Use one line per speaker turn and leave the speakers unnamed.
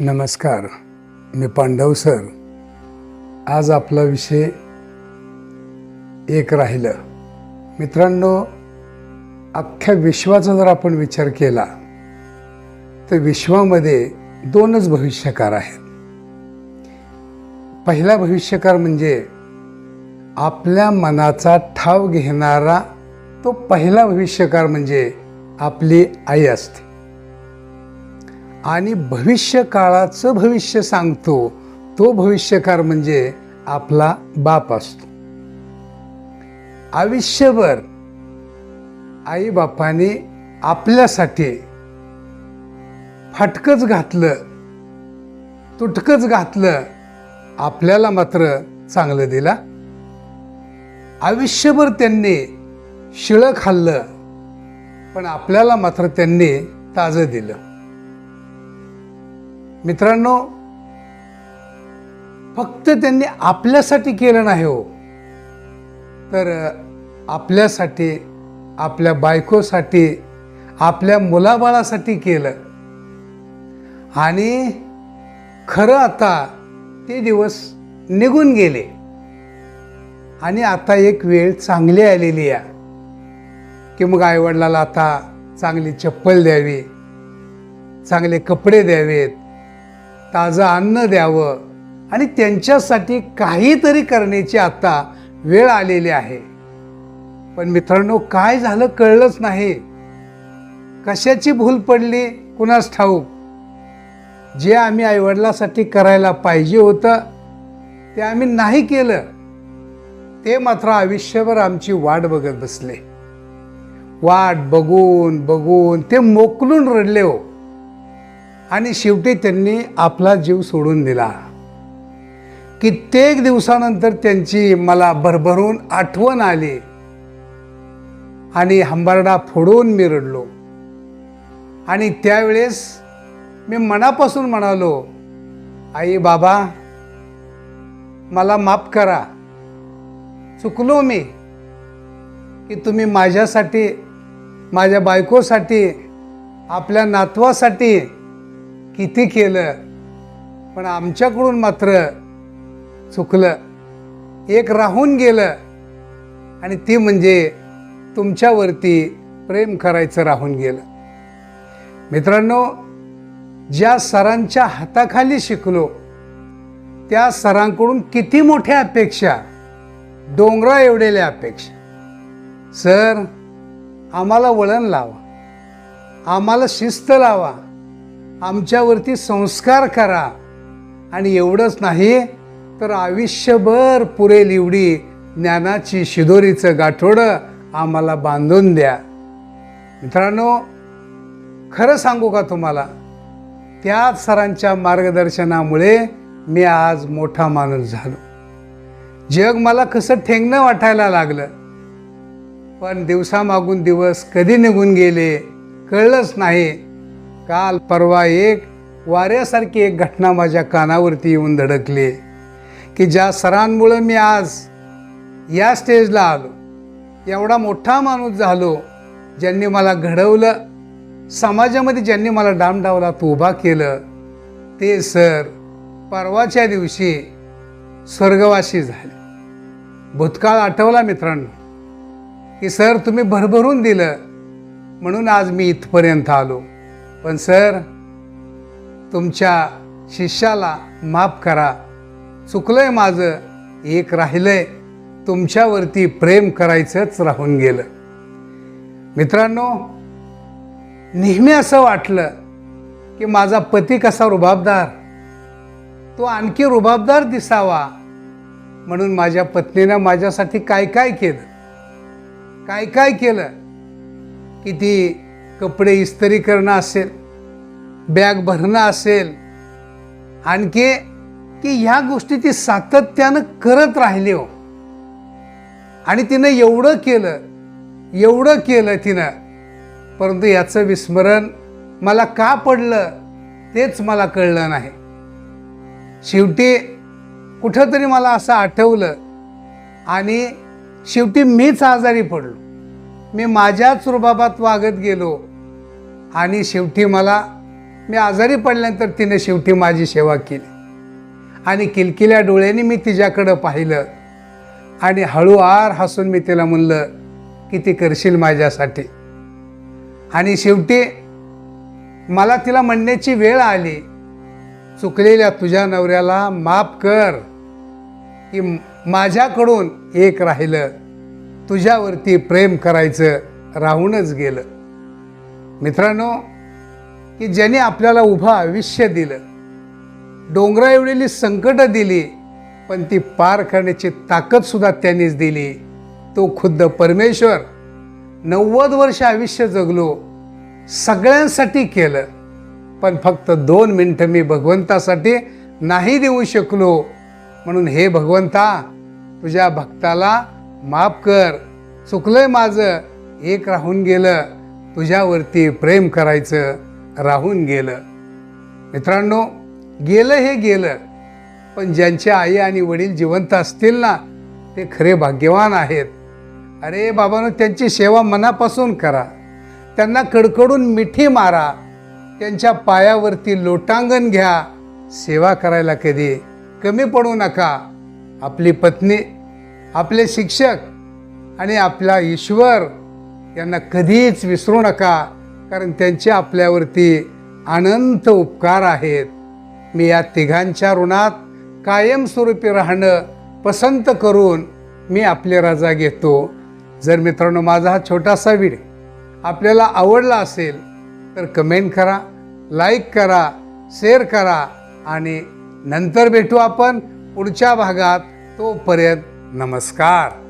नमस्कार मी पांडव सर. आज आपला विषय एक राहिलं. मित्रांनो अख्ख्या विश्वाचा जर आपण विचार केला तर विश्वामध्ये दोनच भविष्यकार आहेत. पहिला भविष्यकार म्हणजे आपल्या मनाचा ठाव घेणारा तो पहिला भविष्यकार म्हणजे आपली आई असते. आणि भविष्य काळाचं भविष्य सांगतो. तो भविष्यकार म्हणजे आपला बाप असतो. आयुष्यभर आईबापाने आपल्यासाठी फाटकच घातलं तुटकंच घातलं आपल्याला मात्र चांगलं दिला. आयुष्यभर त्यांनी शिळं खाल्लं पण आपल्याला मात्र त्यांनी ताजं दिलं. मित्रांनो फक्त त्यांनी आपल्यासाठी केलं नाही हो. तर आपल्यासाठी आपल्या बायकोसाठी आपल्या मुलाबाळासाठी केलं. आणि खरं आता ते दिवस निघून गेले. आणि आता एक वेळ चांगली आलेली आहे. की मग आईवडिलाला आता चांगली चप्पल द्यावी चांगले कपडे द्यावेत ताजं अन्न द्यावं. आणि त्यांच्यासाठी काहीतरी करण्याची आता वेळ आलेली आहे. पण मित्रांनो काय झालं कळलंच नाही. कशाची भूल पडली? कुणास ठाऊक? जे आम्ही आईवडिलासाठी करायला पाहिजे होतं ते आम्ही नाही केलं. ते मात्र आयुष्यभर आमची वाट बघत बसले. वाट बघून बघून ते मोकलून रडले हो. आणि शेवटी त्यांनी आपला जीव सोडून दिला. कित्येक दिवसानंतर त्यांची मला भरभरून आठवण आली. आणि हंबारडा फोडून मी रडलो. आणि त्यावेळेस मी मनापासून म्हणालो आई बाबा मला माफ करा. चुकलो मी की तुम्ही माझ्यासाठी माझ्या बायकोसाठी आपल्या नातवासाठी किती केलं? पण आमच्याकडून मात्र चुकलं. एक राहून गेलं. आणि ती म्हणजे तुमच्यावरती प्रेम करायचं राहून गेलं. मित्रांनो ज्या सरांच्या हाताखाली शिकलो त्या सरांकडून किती मोठ्या अपेक्षा डोंगरा एवढेल्या अपेक्षा. सर आम्हाला वळण लावा. आम्हाला शिस्त लावा. आमच्यावरती संस्कार करा. आणि एवढंच नाही तर आयुष्यभर पुरेल एवढी ज्ञानाची शिदोरीचं गाठोडं आम्हाला बांधून द्या. मित्रांनो खरं सांगू का तुम्हाला? त्याच सरांच्या मार्गदर्शनामुळे मी आज मोठा माणूस झालो. जग मला कसं ठेंगणं वाटायला लागलं. पण दिवसामागून दिवस कधी निघून गेले कळलंच नाही. काल परवा एक वाऱ्यासारखी एक घटना माझ्या कानावरती येऊन धडकली की ज्या सरांमुळं मी आज या स्टेजला आलो. एवढा मोठा माणूस झालो ज्यांनी मला घडवलं समाजामध्ये ज्यांनी मला डामडावला तो उभा केलं ते सर परवाच्या दिवशी स्वर्गवासी झाले. भूतकाळ आठवला मित्रांनो की सर तुम्ही भरभरून दिलं म्हणून आज मी इथपर्यंत आलो. पण सर तुमच्या शिष्याला माफ करा. चुकलंय माझं एक राहिलंय. तुमच्यावरती प्रेम करायचंच राहून गेलं. मित्रांनो नेहमी असं वाटलं की माझा पती कसा रुबाबदार? तो आणखी रुबाबदार दिसावा. म्हणून माझ्या पत्नीनं माझ्यासाठी काय काय केलं? काय काय केलं? की ती कपडे इस्त्री करणं असेल बॅग भरणं असेल आणखी की ह्या गोष्टी ती सातत्यानं करत राहिली हो. आणि तिनं एवढं केलं एवढं केलं तिनं परंतु याचं विस्मरण मला का पडलं तेच मला कळलं नाही. शेवटी कुठंतरी मला असं आठवलं आणि शेवटी मीच आजारी पडलो. मी माझ्याच रुबाबात वागत गेलो. आणि शेवटी मला मी आजारी पडल्यानंतर तिने शेवटी माझी सेवा केली. आणि किलकिल्या डोळ्यांनी मी तिच्याकडं पाहिलं. आणि हळूहार हसून मी तिला म्हणलं की ती करशील माझ्यासाठी. आणि शेवटी मला तिला म्हणण्याची वेळ आली. चुकलेल्या तुझ्या नवऱ्याला माफ कर की माझ्याकडून एक राहिलं. तुझ्यावरती प्रेम करायचं राहूनच गेलं. मित्रांनो की ज्याने आपल्याला उभं आयुष्य दिलं डोंगरा एवढेली संकटं दिली पण ती पार करण्याची ताकदसुद्धा त्यांनीच दिली. तो खुद्द परमेश्वर नव्वद वर्ष आयुष्य जगलो सगळ्यांसाठी केलं पण फक्त दोन मिनटं मी भगवंतासाठी नाही देऊ शकलो. म्हणून हे भगवंता तुझ्या भक्ताला माफ कर. चुकलंय माझं. एक राहून गेलं. तुझ्यावरती प्रेम करायचं. राहून गेलं. मित्रांनो गेलं हे गेलं. पण ज्यांचे आई आणि वडील जिवंत असतील ना ते खरे भाग्यवान आहेत. अरे बाबांनो त्यांची सेवा मनापासून करा. त्यांना कडकडून मिठी मारा. त्यांच्या पायावरती लोटांगण घ्या. सेवा करायला कधी कमी पडू नका. आपली पत्नी आपले शिक्षक आणि आपला ईश्वर यांना कधीच विसरू नका कारण त्यांचे आपल्यावरती अनंत उपकार आहेत. मी या तिघांच्या ऋणात कायमस्वरूपी राहणं पसंत करून मी आपली रजा घेतो. जर मित्रांनो माझा हा छोटासा व्हिडिओ आपल्याला आवडला असेल तर कमेंट करा लाईक करा शेअर करा आणि नंतर भेटू आपण पुढच्या भागात. तोपर्यंत नमस्कार